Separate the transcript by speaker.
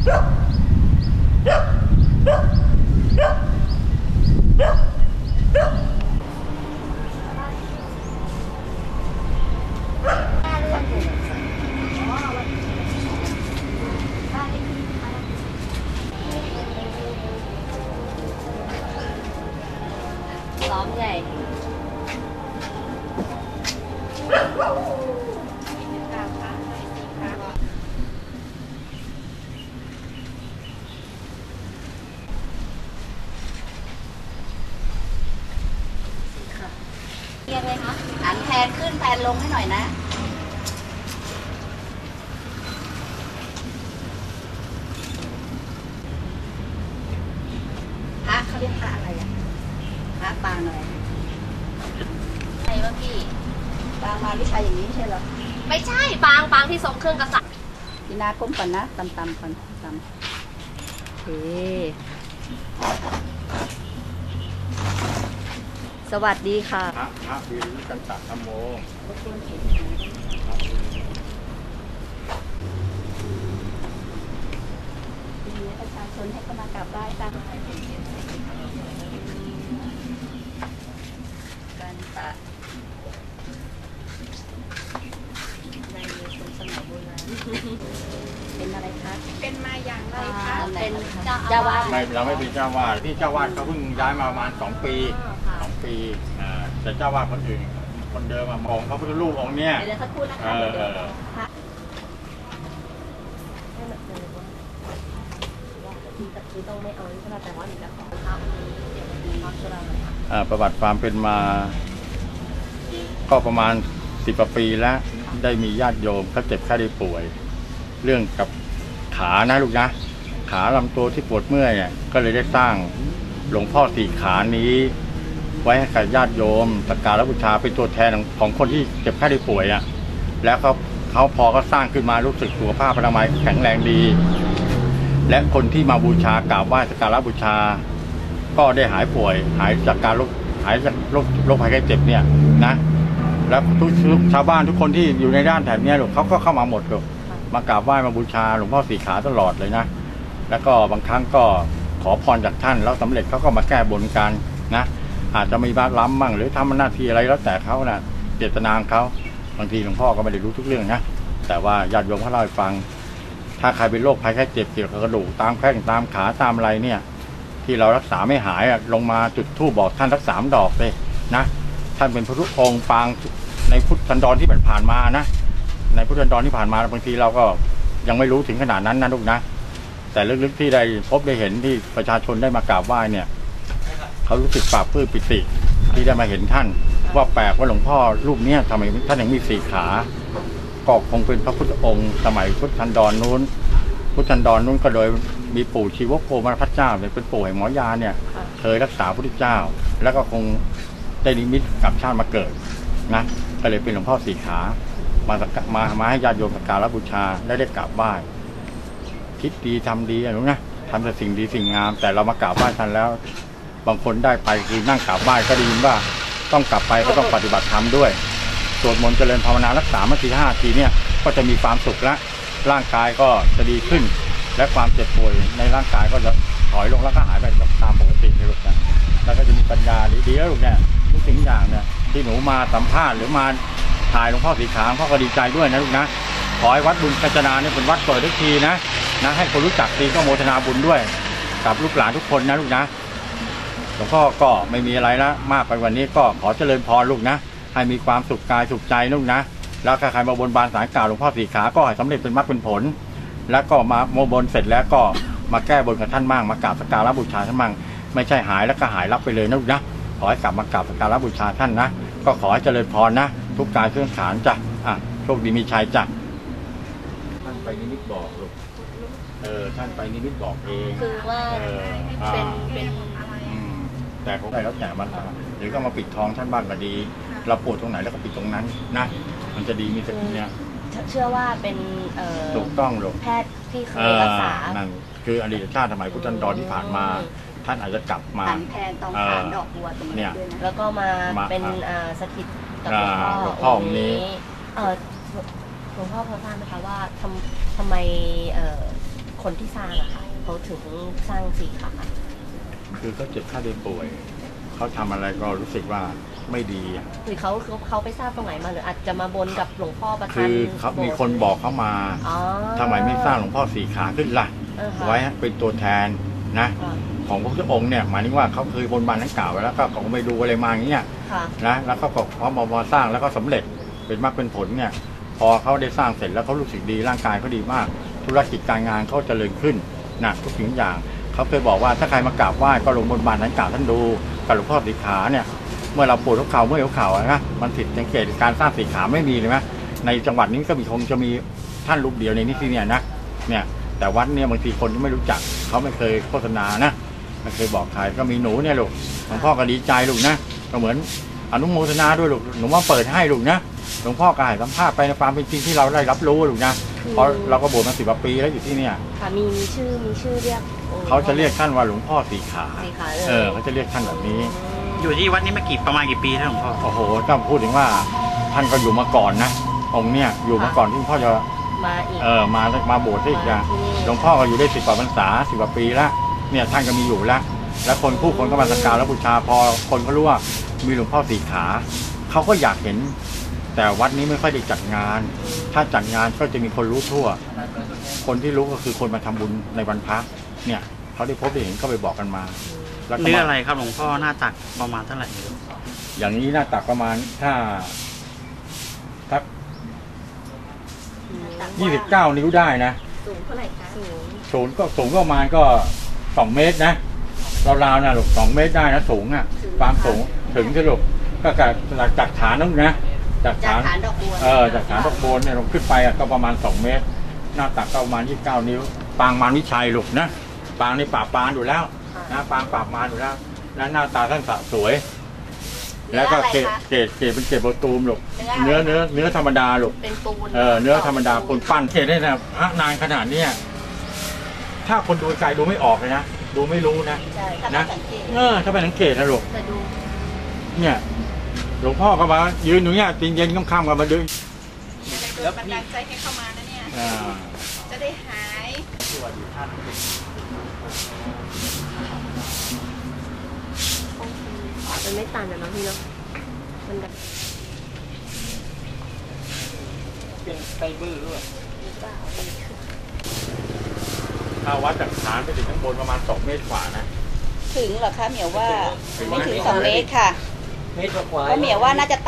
Speaker 1: ล้อมใหญ่ เรียกเลยคะ
Speaker 2: หันแพนขึ้นแพน ลงให้หน่อยนะ พระเขาเรียกพระอะไรอะ พระปางอะไร
Speaker 1: ใช่ป่ะพี่
Speaker 2: ปางมาวิชัยอย่างนี้ไม่ใช่เหรอ
Speaker 1: ไม่ใช่ปางปางที่ทรงเครื่องกษัตริย์
Speaker 2: พี่นาก้มก่อนนะตำตำๆก่อนตำโอเค สวัสดีค่ะ
Speaker 3: พระพระวิริกันตะธรรมโม
Speaker 2: ทีนี้ประชาชนให้เข้ามากราบไหว้กันกันตะในคนสมัยโบราณเป็นอะไรคะ
Speaker 4: เป็นมาอย่างไรคะ
Speaker 2: เป็น
Speaker 1: เจ้า
Speaker 2: เจ้าอาวาส
Speaker 3: ไม่เราไม่เป็นเจ้าวาดที่เจ้าวาดเขาเพิ่งย้ายมาประมาณสองปี
Speaker 1: ค่ะ
Speaker 3: สอง ปีอ่าแต่เจ้าวาดคนอื่น คนเดิมอะมองพระพุทธรูปองค์เนี้ย
Speaker 2: เดี๋ยวสักครู่นะคะ
Speaker 3: เออ
Speaker 2: เดี๋ยว
Speaker 3: เออ
Speaker 2: พระ
Speaker 1: คือต้องไม่เอาใช่ไหมแต่ว่าหนูจะขอพระองค์นี้เดี๋ยวมีพระสุราหน่อยค่ะ
Speaker 3: อ่าประวัติความเป็นมา ก็ประมาณสิบกว่าปีแล้ว ได้มีญาติโยมเขาเจ็บไข้ได้ป่วย เรื่องกับขานะลูกนะ ขาลำตัวที่ปวดเมื่อยเนี่ยก็เลยได้สร้างหลวงพ่อสี่ขานี้ ไว้ให้กับญาติโยมสักการะบูชาเป็นตัวแทนของคนที่เจ็บไข้ได้ป่วยอะ่ะแล้วเขาเขาพอก็สร้างขึ้นมารู้สึกสุขภาพอนามัยแข็งแรงดี และคนที่มาบูชากราบไหว้สักการะบูชา ก็ได้หายป่วย หายจากการโรคหายจากโรคโรคภัยไข้เจ็บเนี่ยนะแล้วทุกชาวบ้านทุกคนที่อยู่ในด้านแถบนี้ยลูกเขาก็เข้ามาหมดเลูกมากราบไหว้มาบูชาหลวงพ่อสีขาตลอดเลยนะแล้วก็บางครั้งก็ขอพรจากท่านแล้วสำเร็จเขาก็มาแก้บนกันนะ อาจจะมีบ้าล้ำบ้างหรือทำหน้าที่อะไรแล้วแต่เขานะเจตนาของเขาบางทีหลวงพ่อก็ไม่ได้รู้ทุกเรื่องนะแต่ว่าญาติโยมเขาเล่าให้ฟัง ถ้าใครเป็นโรคภัยไข้เจ็บเกี่ยวกับกระดูกตามแข้งตามขาตามอะไรเนี่ย ที่เรารักษาไม่หายอะลงมาจุดธูปบอกท่านสักสามดอกเลยนะท่านเป็นพระพุทธองค์ปางในพุทธันดรที่ผ่านมานะในพุทธันดรที่ผ่านมาบางทีเราก็ยังไม่รู้ถึงขนาดนั้นนะลูกนะแต่ลึกๆที่ได้พบได้เห็นที่ประชาชนได้มากราบไหว้เนี่ย เขารู้สึกปลาบปลื้มปิติ ที่ได้มาเห็นท่าน ว่าแปลกว่าหลวงพ่อรูปเนี้ยทำไมท่านยังมีสี่ขาก็คงเป็นพระพุทธองค์ สมัยพุทธันดรนู้น พุทธันดรนู้นก็โดยมีปู่ชีวโคมารพระเจ้าเนี่ยเป็นปู่แห่งหมอยาเนี่ยเคยรักษาพระพุทธเจ้า แล้วก็คงได้นิมิตกลับชาติมาเกิดนะก็เลยเป็นหลวงพ่อสี่ขามาสักมามาให้ญาติโยมสักการะบูชาได้ได้กราบไหว้คิดดีทำดีอะรู้นะทำแต่สิ่งดีสิ่งงาม แต่เรามากราบไหว้ท่านแล้ว บางคนได้ไปคือนั่งกราบไหว้ก็ได้ยินว่า ต้องกลับไปก็ต้องปฏิบัติธรรมด้วยสวดมนต์เจริญภาวนารักษามาทีห้าทีเนี่ยก็จะมีความสุขและร่างกายก็จะดีขึ้น และความเจ็บป่วยในร่างกายก็จะถอยลงแล้วก็หายไปตามปกติในลูกนะแล้วก็จะมีปัญญาดีๆแล้วลูกเนี่ยทุกสิ่งทุกอย่างเนี่ยที่หนูมาสัมภาษณ์หรือมาถ่ายหลวงพ่อสีขาวพ่อก็ดีใจด้วยนะลูกนะขอให้วัดบุญกัญจนาเนี่ยเป็นวัดเปิดทุกทีนะนะให้คนรู้จักดีก็โมทนาบุญด้วย กับลูกหลานทุกคนนะลูกนะห ลวงพ่อก็ไม่มีอะไรละมากไปกวันนี้ก็ขอเจริญพรลูกนะ ให้มีความสุขกายสุขใจลูกนะ แล้วถ้าใครมาบนบานสารกล่าวหลวงพ่อสีขาก็ให้สำเร็จเป็นมรรคเป็นผล แล้วก็มาโมบนเสร็จแล้วก็มาแก้บนกับท่านมั่งมากราบสักการะบูชาท่านมั่งไม่ใช่หายแล้วก็หายรับไปเลยนะลูกนะขอให้กลับมากราบสักการะบูชาท่านนะ ก็ขอให้เจริญพรนะ ทุกกายเครื่องขานจ้ะอะโชคดีมีชัยจ้ะท่านไปนิมิตบอกลูกเออท่านไปนิมิตบอกเอง
Speaker 1: คือว่า
Speaker 3: เอออ่า
Speaker 1: เป็นเป็น
Speaker 3: อืม แต่ผมได้แล้วแต่มันหรือก็มาปิดทองท่านบ้างก็ดี เราปวดตรงไหนแล้วก็ปิดตรงนั้นนะมันจะดีมีสติเนี่ย
Speaker 1: เชื่อว่าเป็นเอ่อ
Speaker 3: ถูกต้องหรอก
Speaker 1: แพทย์ที่เค
Speaker 3: เอยอ
Speaker 1: รักษา
Speaker 3: นั่นคืออดีตชาติสมัยพุทธันดรที่ผ่านมา ท่านอาจจะกลับมา
Speaker 2: หันแพนตองฐานดอกบัวตรง
Speaker 3: เนี่
Speaker 2: นี้
Speaker 3: ย
Speaker 2: ด้วยนะ
Speaker 1: แล้วก็มา
Speaker 3: มา
Speaker 1: เป็น
Speaker 3: อ่า
Speaker 1: อ่าสถิตกับ
Speaker 3: อ่า
Speaker 1: หลวงพ่อ
Speaker 3: หลวงพ่อองค์นี้
Speaker 1: เออหลวงพ่อพอทราบไหมคะว่าทำทำไมเอ่อคนที่สร้างอะค่ะเขาถึงสร้างสี่ขา
Speaker 3: คือเขาเจ็บไข้ได้ป่วย เขาทำอะไรก็รู้สึกว่าไม่ดีอะ
Speaker 1: หรือเขาเขาเขาไปทราบตรงไหนมาหรืออาจจะมาบนกับหลวงพ่อประธาน
Speaker 3: คือเขามีคนบอกเขามา
Speaker 1: อ๋อ
Speaker 3: ทำไมไม่สร้างหลวงพ่อสี่ขาขึ้นล่ะ
Speaker 1: อ่าฮะ
Speaker 3: ไว้เป็นตัวแทนนะ
Speaker 1: ค่ะ
Speaker 3: ของพระพุทธองค์เนี่ยหมายถึงว่าเขาเคยบนบานนั้นกล่าวไว้แล้วก็เขาก็ไม่ดูอะไรมาอย่างเงี้ย
Speaker 1: ค่ะ
Speaker 3: นะแล้วเขาก็พอมามาสร้างแล้วก็สำเร็จเป็นมากเป็นผลเนี่ยพอเขาได้สร้างเสร็จแล้วเขารู้สึกดีร่างกายเขาดีมาก ธุรกิจการงานเขาเจริญขึ้นนะทุกสิ่งทุกอย่าง เขาเคยบอกว่าถ้าใครมากราบไหว้ก็ลงบนบานนั้นกล่าวท่านดูกับหลวงพ่อสีขาเนี่ยเมื่อเราปวดหัวเข่าเมื่อยหัวเข่าอะนะมันผิดสังเกตการสร้างสีขาไม่มีเลยไหมในจังหวัดนี้ก็มีคงจะมีท่านรูปเดียวในนี้ที่เนี่ยนะเนี่ยแต่วัดเนี่ยบางทีคนที่ไม่รู้จักเขาไม่เคยโฆษณานะไม่เคยบอกใครก็มีหนูเนี่ยลูกหลวงพ่อก็ดีใจลูกนะก็เหมือนอนุโมทนาด้วยลูกหนูว่าเปิดให้ลูกนะหลวงพ่อก็ให้สัมภาษณ์ไปในความเป็นจริงที่เราได้รับรู้ลูกนะ เพราะเราก็บวชมาสิบกว่าปีแล้วอยู่ที่เนี่ย
Speaker 1: ค่ะมีมีชื่อมีชื่อเรียกองค์
Speaker 3: เขาจะเรียกท่านว่าหลวงพ่อสีขา
Speaker 1: สีขา
Speaker 3: เออเขาจะเรียกท่านแบบนี้
Speaker 2: อยู่ที่วัดนี้มากี่ประมาณกี่ปีท่านหลวงพ่อ
Speaker 3: โอ้โหต้องพูดถึงว่าท่านก็อยู่มาก่อนนะองค์เนี่ยอยู่มาก่อนที่หลวงพ่อจะ
Speaker 1: มาอีก
Speaker 3: เออมามาบวชที่อีกอย่าง
Speaker 1: มาที่นี่
Speaker 3: หลวงพ่อก็อยู่ได้สิบกว่าพรรษาสิบกว่าปีแล้วเนี่ยท่านก็มีอยู่แล้วแล้วคนผู้คนก็มาสักการและบูชาพอคนเขารู้ว่ามีหลวงพ่อสีขาเขาก็อยากเห็น แต่วัดนี้ไม่ค่อยได้จัดงาน ถ้าจัดงานก็จะมีคนรู้ทั่ว คนที่รู้ก็คือคนมาทำบุญในวันพระเนี่ยเขาได้พบได้เห็นก็ไปบอกกันมาแล้วก็
Speaker 2: เนื้อ
Speaker 3: มา
Speaker 2: อะไรครับหลวงพ่อหน้าตักประมาณเท่าไหร่
Speaker 3: อย่างนี้หน้าตักประมาณถ้าสักยี่สิบเก้านิ้วได้นะ
Speaker 1: สูงเท่าไหร่คะสูง
Speaker 3: สูงก็สูงก็ประมาณก็สองเมตรนะราวๆนะลูกสองเมตรได้นะสูงอะ ความสูงถึงที่ลูกก็จากจากฐานนั่นนะ จาก
Speaker 1: จาก
Speaker 3: ฐาน
Speaker 1: ฐานดอกบัว
Speaker 3: เออจากฐานตะโกนเนี่ยลงขึ้นไปอะก็ประมาณสองเมตร หน้าตักก็ประมาณยี่สิบเก้านิ้ว ปางมารวิชัยลูกนะปางนี่ปราบปรานอยู่แล้วนะปางปราบมารอยู่แล้ว แล้วหน้าตาท่านสะสวย แล้วก็เกรดเกรดเกรดเป็นเกรดโบตูมลูกเนื้อเนื้อเนื้อธรรมดาลูก
Speaker 1: เป็นปูน
Speaker 3: เออเนื้อธรรมดาคนปั้นเกรดได้นะพระนานขนาดเนี้ยถ้าคนดูไกลดูไม่ออกเลยนะดูไม่รู้นะ
Speaker 1: ใช่ถ้า
Speaker 3: นะ
Speaker 1: ไม่สังเกต
Speaker 3: เออถ้าไปสังเกตนะลูก
Speaker 1: แต่ดู
Speaker 3: เนี่ย หลวงพ่อก็มายืนอยู่เนี่ยตีนเย็นค่ำๆกันมาดู
Speaker 4: แล้วบันดาลใจให้เข้ามานะเนี่ย
Speaker 3: อ่า
Speaker 4: จะได้หาย
Speaker 1: มันไม่ตันอะเนาะพี่เนาะมันแบบ
Speaker 2: เป็นไตบื้อด้วย
Speaker 3: ถ้าวัดจากฐานไปถึงข้างบนประมาณสองเมตรกว่านะ
Speaker 4: ถึงเหรอคะเหมียวว่า
Speaker 3: ถึง
Speaker 4: ไม่ถึง
Speaker 3: ไหม
Speaker 4: สองเมตรค่ะ
Speaker 2: เมตรกว่า
Speaker 4: ก็เหมียวว่าน่าจะ